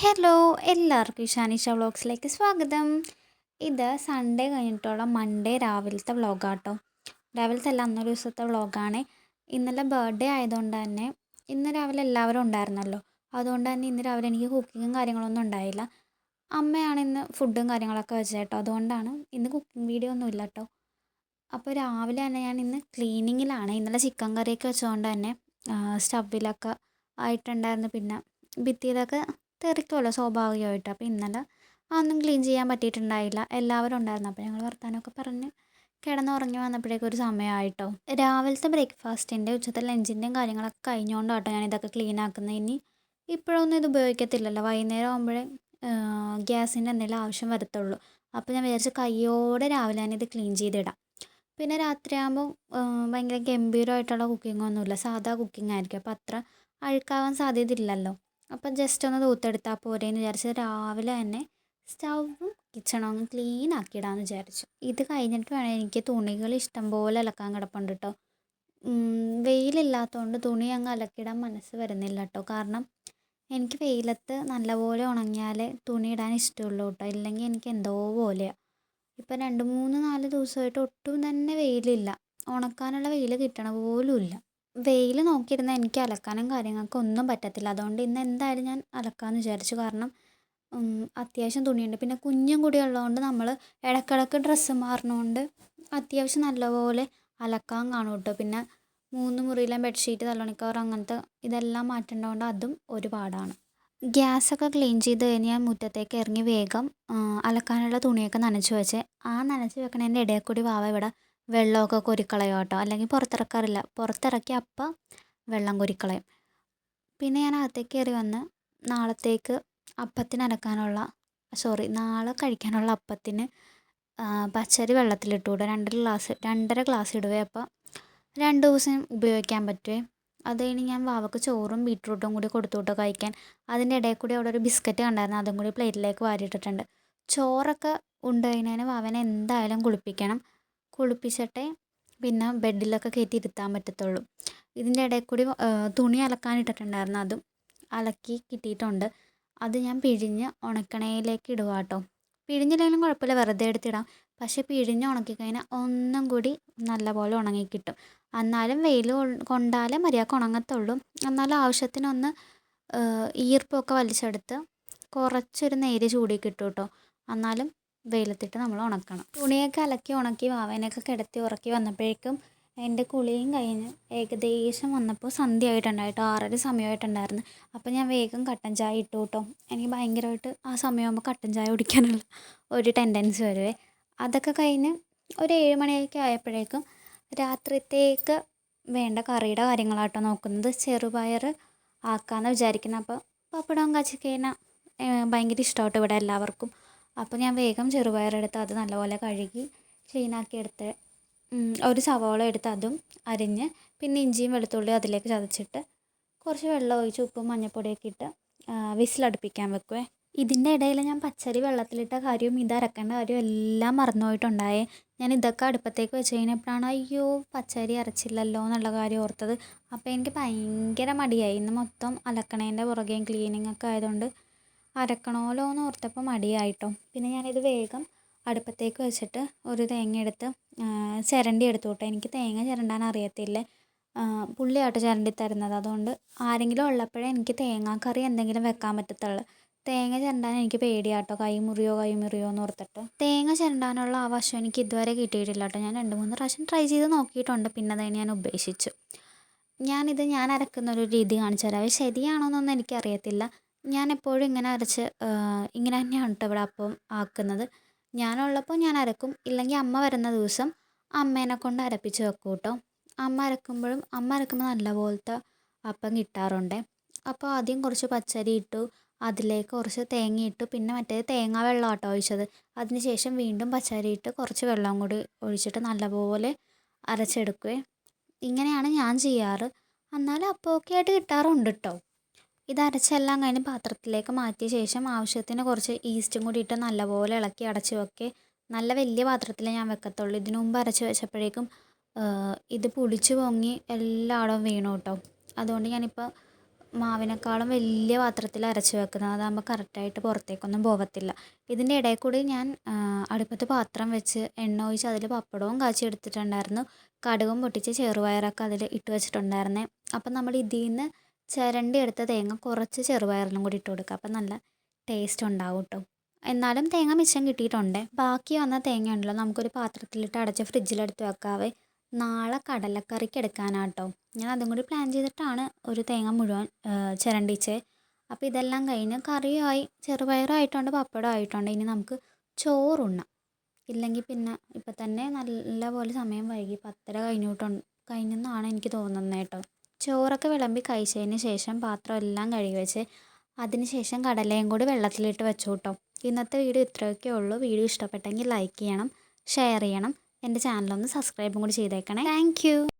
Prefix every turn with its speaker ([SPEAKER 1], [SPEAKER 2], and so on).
[SPEAKER 1] Hello എല്ലാവർക്കും ഷാനിഷ വ്ളോഗ്സിലേക്ക് സ്വാഗതം. ഇത് സൺഡേ കഴിഞ്ഞിട്ടുള്ള മൺഡേ രാവിലത്തെ വ്ളോഗാട്ടോ രാവിലത്തെ അല്ല അന്നൊരു ദിവസത്തെ വ്ളോഗാണ് ഇന്നലെ ബർത്ത്ഡേ ആയതുകൊണ്ട് തന്നെ ഇന്ന് രാവിലെ എല്ലാവരും ഉണ്ടായിരുന്നല്ലോ. അതുകൊണ്ട് തന്നെ ഇന്ന് രാവിലെ എനിക്ക് കുക്കിങ്ങും കാര്യങ്ങളൊന്നും ഉണ്ടായില്ല. അമ്മയാണ് ഇന്ന് ഫുഡും കാര്യങ്ങളൊക്കെ വെച്ചത് കേട്ടോ. അതുകൊണ്ടാണ് ഇന്ന് കുക്കിംഗ് വീഡിയോ ഒന്നും ഇല്ല കേട്ടോ. അപ്പോൾ രാവിലെ തന്നെ ഞാൻ ഇന്ന് ക്ലീനിങ്ങിലാണ് ഇന്നലെ ചിക്കൻ കറിയൊക്കെ വെച്ചതുകൊണ്ട് തന്നെ സ്റ്റവിലൊക്കെ ആയിട്ടുണ്ടായിരുന്നു. പിന്നെ ഭിത്തിയിലൊക്കെ തെറിക്കുമല്ലോ സ്വാഭാവികമായിട്ട്. അപ്പോൾ ഇന്നലെ അതൊന്നും ക്ലീൻ ചെയ്യാൻ പറ്റിയിട്ടുണ്ടായില്ല. എല്ലാവരും ഉണ്ടായിരുന്നു. അപ്പോൾ ഞങ്ങൾ വർത്തമാനമൊക്കെ പറഞ്ഞ് കിടന്നുറങ്ങി വന്നപ്പോഴേക്കും ഒരു സമയമായിട്ടോ. രാവിലത്തെ ബ്രേക്ക്ഫാസ്റ്റിന്റെ ഉച്ചത്തെ ലഞ്ചിന്റെയും കാര്യങ്ങളൊക്കെ കഴിഞ്ഞുകൊണ്ടാട്ടോ ഞാൻ ഇതൊക്കെ ക്ലീൻ ആക്കുന്നത്. ഇനി ഇപ്പോഴൊന്നും ഇത് ഉപയോഗിക്കത്തില്ലല്ലോ. വൈകുന്നേരം ആകുമ്പോഴേ ഗ്യാസിന്റെ എന്തെങ്കിലും ആവശ്യം വരത്തുള്ളൂ. അപ്പോൾ ഞാൻ വിചാരിച്ച കയ്യോടെ രാവിലെ തന്നെ ഇത് ക്ലീൻ ചെയ്തിടാം. പിന്നെ രാത്രിയാകുമ്പോൾ ഭയങ്കര ഗംഭീരമായിട്ടുള്ള കുക്കിംഗ് ഒന്നുമില്ല. സാധാ കുക്കിംഗ് ആയിരിക്കും. അപ്പോൾ അത്ര അഴുക്കാവാൻ സാധ്യതയില്ലല്ലോ. അപ്പം ജസ്റ്റ് ഒന്ന് തൂത്തെടുത്താൽ പോരേന്ന് വിചാരിച്ച് രാവിലെ തന്നെ സ്റ്റൗവും കിച്ചണും ഒന്ന് ക്ലീൻ ആക്കിയിടാമെന്ന് വിചാരിച്ചു. ഇത് കഴിഞ്ഞിട്ട് വേണം എനിക്ക് തുണികൾ ഇഷ്ടം പോലെ അലക്കാൻ കിടപ്പുണ്ട് കേട്ടോ വെയിലില്ലാത്തതുകൊണ്ട് തുണി അങ്ങ് അലക്കിടാൻ മനസ്സ് വരുന്നില്ല കേട്ടോ കാരണം എനിക്ക് വെയിലത്ത് നല്ലപോലെ ഉണങ്ങിയാലേ തുണി ഇടാൻ ഇഷ്ടമുള്ളൂ കേട്ടോ ഇല്ലെങ്കിൽ എനിക്ക് എന്തോ പോലെയാണ് ഇപ്പം രണ്ട് മൂന്ന് നാല് ദിവസമായിട്ട് ഒട്ടും തന്നെ വെയിലില്ല. ഉണക്കാനുള്ള വെയിൽ കിട്ടണ പോലും ഇല്ല. വെയിൽ നോക്കിയിരുന്നാൽ എനിക്ക് അലക്കാനും കാര്യങ്ങൾക്കും ഒന്നും പറ്റത്തില്ല. അതുകൊണ്ട് ഇന്ന് എന്തായാലും ഞാൻ അലക്കാമെന്ന് വിചാരിച്ചു. കാരണം അത്യാവശ്യം തുണിയുണ്ട്. പിന്നെ കുഞ്ഞും കൂടി ഉള്ളതുകൊണ്ട് നമ്മൾ ഇടക്കിടക്ക് ഡ്രസ്സ് മാറണോണ്ട് അത്യാവശ്യം നല്ലപോലെ അലക്കാൻ കാണും കേട്ടോ. പിന്നെ മൂന്ന് മുറിയിലെ ബെഡ്ഷീറ്റ് തലോണിക്കവർ അങ്ങനത്തെ ഇതെല്ലാം മാറ്റേണ്ടതുകൊണ്ട് അതും ഒരു പാടാണ്. ഗ്യാസൊക്കെ ക്ലീൻ ചെയ്ത് കഴിഞ്ഞ് ഞാൻ മുറ്റത്തേക്ക് ഇറങ്ങി വേഗം അലക്കാനുള്ള തുണിയൊക്കെ നനച്ച് വെച്ച്. ആ നനച്ച് വെക്കണതിന്റെ ഇടയിൽ കൂടി വാവ ഇവിടെ വെള്ളമൊക്കെ കോരിക്കളയും കേട്ടോ. അല്ലെങ്കിൽ പുറത്തിറക്കാറില്ല. പുറത്തിറക്കി അപ്പം വെള്ളം കോരിക്കളയും. പിന്നെ ഞാൻ അകത്തേക്ക് കയറി വന്ന് നാളത്തേക്ക് അപ്പത്തിന് അരക്കാനുള്ള സോറി നാളെ കഴിക്കാനുള്ള അപ്പത്തിന് പച്ചരി വെള്ളത്തിലിട്ട് വിടുക. രണ്ടര ഗ്ലാസ് രണ്ടര ഗ്ലാസ് ഇടുവേ. അപ്പോൾ രണ്ട് ദിവസം ഉപയോഗിക്കാൻ പറ്റുവേ. അത് കഴിഞ്ഞ് ഞാൻ വാവക്ക് ചോറും ബീട്രൂട്ടും കൂടി കൊടുത്തു വിട്ടു കഴിക്കാൻ. അതിന്റെ ഇടയിൽ കൂടി അവിടെ ഒരു ബിസ്ക്കറ്റ് കണ്ടായിരുന്നു. അതും കൂടി പ്ലേറ്റിലേക്ക് വാരിയിട്ടിട്ടുണ്ട്. ചോറൊക്കെ ഉണ്ട് കഴിഞ്ഞാൽ വാവനെ എന്തായാലും കുളിപ്പിക്കണം. കുളിപ്പിച്ചിട്ടേ. പിന്നെ ബെഡിലൊക്കെ കയറ്റി ഇരുത്താൻ പറ്റത്തുള്ളൂ. ഇതിന്റെ ഇടയിൽ കൂടി തുണി അലക്കാനിട്ടിട്ടുണ്ടായിരുന്നു. അതും അലക്കി കിട്ടിയിട്ടുണ്ട്. അത് ഞാൻ പിഴിഞ്ഞ് ഉണക്കണയിലേക്ക് ഇടുക കേട്ടോ പിഴിഞ്ഞില്ലെങ്കിലും കുഴപ്പമില്ല. വെറുതെ എടുത്തിടാം. പക്ഷേ പിഴിഞ്ഞ് ഉണക്കി കഴിഞ്ഞാൽ ഒന്നും കൂടി നല്ലപോലെ ഉണങ്ങി കിട്ടും. എന്നാലും വെയിൽ കൊണ്ടാലേ മര്യാദയ്ക്ക് ഉണങ്ങത്തുള്ളൂ. എന്നാലും ആവശ്യത്തിനൊന്ന് ഈർപ്പമൊക്കെ വലിച്ചെടുത്ത് കുറച്ചൊരു നേര് ചൂടി കിട്ടും കേട്ടോ എന്നാലും വെയിലത്തിട്ട് നമ്മൾ ഉണക്കണം. തുണിയൊക്കെ അലക്കി ഉണക്കി വാവേനെയൊക്കെ കിടത്തി ഉറക്കി വന്നപ്പോഴേക്കും എന്റെ കുളിയും കഴിഞ്ഞ് ഏകദേശം വന്നപ്പോൾ സന്ധ്യ ആയിട്ടുണ്ടായിട്ടോ ആറര സമയമായിട്ടുണ്ടായിരുന്നു. അപ്പോൾ ഞാൻ വേഗം കട്ടൻ ചായ ഇട്ടു കേട്ടോ. എനിക്ക് ഭയങ്കരമായിട്ട് ആ സമയമാകുമ്പോൾ കട്ടൻ ചായ കുടിക്കാനുള്ള ഒരു ടെൻഡൻസി വരുവേ. അതൊക്കെ കഴിഞ്ഞ് ഒരു ഏഴ് മണിയൊക്കെ ആയപ്പോഴേക്കും രാത്രിത്തേക്ക് വേണ്ട കറിയുടെ കാര്യങ്ങളാട്ടോ നോക്കുന്നത്. ചെറുപയർ ആക്കാമെന്ന് വിചാരിക്കുന്നത് അപ്പോൾ പപ്പടം കാച്ചിക്കഴിഞ്ഞാൽ ഭയങ്കര ഇഷ്ടമാട്ടോ ഇവിടെ എല്ലാവർക്കും. അപ്പോൾ ഞാൻ വേഗം ചെറുപയറെടുത്ത് അത് നല്ലപോലെ കഴുകി ക്ലീനാക്കി എടുത്ത് ഒരു സവോള എടുത്ത് അതും അരിഞ്ഞ് പിന്നെ ഇഞ്ചിയും വെളുത്തുള്ളിയും അതിലേക്ക് ചതച്ചിട്ട് കുറച്ച് വെള്ളം ഒഴിച്ച് ഉപ്പും മഞ്ഞൾപ്പൊടിയൊക്കെ ഇട്ട് വിസിലടുപ്പിക്കാൻ വെക്കുവേ. ഇതിന്റെ ഇടയിൽ ഞാൻ പച്ചരി വെള്ളത്തിലിട്ട കാര്യവും ഇത് അരക്കേണ്ട കാര്യവും എല്ലാം മറന്നുപോയിട്ടുണ്ടായേ. ഞാൻ ഇതൊക്കെ അടുപ്പത്തേക്ക് വെച്ച് കഴിഞ്ഞപ്പോഴാണ് അയ്യോ പച്ചരി അരച്ചില്ലല്ലോ എന്നുള്ള കാര്യം ഓർത്തത്. അപ്പോൾ എനിക്ക് ഭയങ്കര മടിയായി. ഇന്ന് മൊത്തം അലക്കണേന്റെ പുറകെയും ക്ലീനിങ് ഒക്കെ ആയതുകൊണ്ട് അരക്കണമല്ലോ എന്ന് ഓർത്തപ്പോൾ മടിയായിട്ടോ. പിന്നെ ഞാനിത് വേഗം അടുപ്പത്തേക്ക് വെച്ചിട്ട് ഒരു തേങ്ങ എടുത്ത് ചിരണ്ടി എടുത്തു എനിക്ക് തേങ്ങ ചിരണ്ടാൻ അറിയത്തില്ല. പുള്ളിയാട്ടോ ചിരണ്ടി തരുന്നത്. അതുകൊണ്ട് ആരെങ്കിലും ഉള്ളപ്പോഴേ എനിക്ക് തേങ്ങാക്കറി എന്തെങ്കിലും വെക്കാൻ പറ്റത്തുള്ളൂ. തേങ്ങ ചിരണ്ടാൻ എനിക്ക് പേടിയാട്ടോ. കൈ മുറിയോ കൈ മുറിയോ എന്ന് ഓർത്തിട്ട്. തേങ്ങ ചിരണ്ടാനുള്ള ആ വശം എനിക്ക് ഇതുവരെ കിട്ടിയിട്ടില്ല കേട്ടോ ഞാൻ രണ്ട് മൂന്ന് പ്രാവശ്യം ട്രൈ ചെയ്ത് നോക്കിയിട്ടുണ്ട്. പിന്നെ അത് ഞാൻ ഉപേക്ഷിച്ചു. ഞാനിത് ഞാൻ അരക്കുന്ന ഒരു രീതി കാണിച്ചു തരാം. ശരിയാണോ എന്നൊന്നും എനിക്കറിയത്തില്ല. ഞാൻ എപ്പോഴും ഇങ്ങനെ അരച്ച് ഇങ്ങനെ തന്നെയാണ് കേട്ടോ ഇവിടെ അപ്പം ആക്കുന്നത്. ഞാനുള്ളപ്പോൾ ഞാൻ അരക്കും. ഇല്ലെങ്കിൽ അമ്മ വരുന്ന ദിവസം അമ്മേനെ കൊണ്ട് അരപ്പിച്ച് വെക്കും കേട്ടോ അമ്മ അരക്കുമ്പോഴും അമ്മ അരക്കുമ്പോൾ നല്ല പോലത്തെ അപ്പം കിട്ടാറുണ്ട്. അപ്പോൾ ആദ്യം കുറച്ച് പച്ചരി ഇട്ടു. അതിലേക്ക് കുറച്ച് തേങ്ങ ഇട്ടു. പിന്നെ മറ്റേ തേങ്ങാ വെള്ളം ആട്ടോ ഒഴിച്ചത്. അതിന് ശേഷം വീണ്ടും പച്ചരി ഇട്ട് കുറച്ച് വെള്ളം കൂടി ഒഴിച്ചിട്ട് നല്ലപോലെ അരച്ചെടുക്കുകയും ഇങ്ങനെയാണ് ഞാൻ ചെയ്യാറ്. എന്നാലും അപ്പമൊക്കെ ആയിട്ട് കിട്ടാറുണ്ട് കേട്ടോ ഇത് അരച്ചെല്ലാം കഴിഞ്ഞ് പാത്രത്തിലേക്ക് മാറ്റിയ ശേഷം ആവശ്യത്തിന് കുറച്ച് ഈസ്റ്റും കൂടി ഇട്ട് നല്ലപോലെ ഇളക്കി അടച്ച് വെക്കേ. നല്ല വലിയ പാത്രത്തിലേ ഞാൻ വെക്കത്തുള്ളൂ. ഇതിനു മുമ്പ് അരച്ച് വെച്ചപ്പോഴേക്കും ഇത് പുളിച്ച് പൊങ്ങി എല്ലായിടവും വീണു കേട്ടോ. അതുകൊണ്ട് ഞാനിപ്പോൾ മാവിനേക്കാളും വലിയ പാത്രത്തിൽ അരച്ച് വെക്കുന്നത്. അതാകുമ്പോൾ കറക്റ്റായിട്ട് പുറത്തേക്കൊന്നും പോകത്തില്ല. ഇതിന്റെ ഇടയിൽ കൂടി ഞാൻ അടുപ്പത്ത് പാത്രം വെച്ച് എണ്ണ ഒഴിച്ച് അതിൽ പപ്പടവും കാച്ചി എടുത്തിട്ടുണ്ടായിരുന്നു. കടുകും പൊട്ടിച്ച് ചെറുപയറൊക്കെ അതിൽ ഇട്ട് വെച്ചിട്ടുണ്ടായിരുന്നേ. അപ്പം നമ്മൾ ഇതിൽ നിന്ന് ചിരണ്ടി എടുത്ത തേങ്ങ കുറച്ച് ചെറുപയറിലും കൂടി ഇട്ട് കൊടുക്കുക അപ്പം നല്ല ടേസ്റ്റ് ഉണ്ടാവും കേട്ടോ എന്നാലും തേങ്ങ മിച്ചം കിട്ടിയിട്ടുണ്ട്. ബാക്കി വന്ന തേങ്ങ ഉണ്ടല്ലോ നമുക്കൊരു പാത്രത്തിലിട്ട് അടച്ച് ഫ്രിഡ്ജിലെടുത്ത് വെക്കാവേ. നാളെ കടലക്കറിക്ക് എടുക്കാനാട്ടോ. ഞാൻ അതും കൂടി പ്ലാൻ ചെയ്തിട്ടാണ് ഒരു തേങ്ങ മുഴുവൻ ചിരണ്ടിച്ച്. അപ്പോൾ ഇതെല്ലാം കഴിഞ്ഞ് കറിയായി. ചെറുപയറായിട്ടുണ്ട് പപ്പടം ആയിട്ടുണ്ട് ഇനി നമുക്ക് ചോറുണ്ണാം. ഇല്ലെങ്കിൽ പിന്നെ ഇപ്പം തന്നെ നല്ല പോലെ സമയം വൈകി. പത്തര കഴിഞ്ഞിട്ടുണ്ട് കഴിഞ്ഞെന്നാണ് എനിക്ക് തോന്നുന്നത് കേട്ടോ. ചോറൊക്കെ വിളമ്പി കഴിച്ചതിന് ശേഷം പാത്രം എല്ലാം കഴുകി വെച്ച് അതിന് ശേഷം കടലയും കൂടി വെള്ളത്തിലിട്ട് വെച്ചു കേട്ടോ ഇന്നത്തെ വീഡിയോ ഇത്രയൊക്കെ ഉള്ളൂ. വീഡിയോ ഇഷ്ടപ്പെട്ടെങ്കിൽ ലൈക്ക് ചെയ്യണം ഷെയർ ചെയ്യണം. എന്റെ ചാനലൊന്ന് സബ്സ്ക്രൈബും കൂടി ചെയ്തേക്കണേ. താങ്ക്